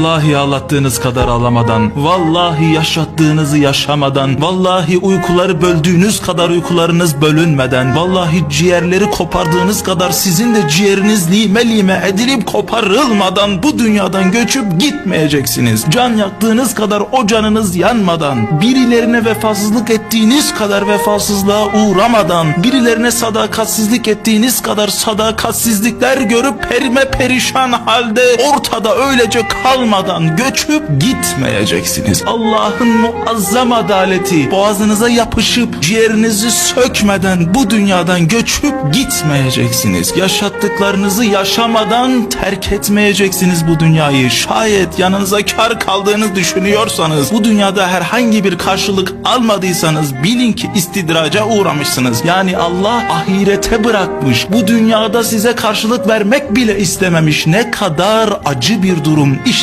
Vallahi ağlattığınız kadar ağlamadan, vallahi yaşattığınızı yaşamadan, vallahi uykuları böldüğünüz kadar uykularınız bölünmeden, vallahi ciğerleri kopardığınız kadar sizin de ciğeriniz lime lime edilip koparılmadan bu dünyadan göçüp gitmeyeceksiniz. Can yaktığınız kadar o canınız yanmadan, birilerine vefasızlık ettiğiniz kadar vefasızlığa uğramadan, birilerine sadakatsizlik ettiğiniz kadar sadakatsizlikler görüp perime perişan halde ortada öylece kalmadan göçüp gitmeyeceksiniz. Allah'ın muazzam adaleti boğazınıza yapışıp ciğerinizi sökmeden bu dünyadan göçüp gitmeyeceksiniz. Yaşattıklarınızı yaşamadan terk etmeyeceksiniz bu dünyayı. Şayet yanınıza kar kaldığını düşünüyorsanız bu dünyada herhangi bir karşılık almadıysanız bilin ki istidraca uğramışsınız. Yani Allah ahirete bırakmış. Bu dünyada size karşılık vermek bile istememiş. Ne kadar acı bir durum. İşte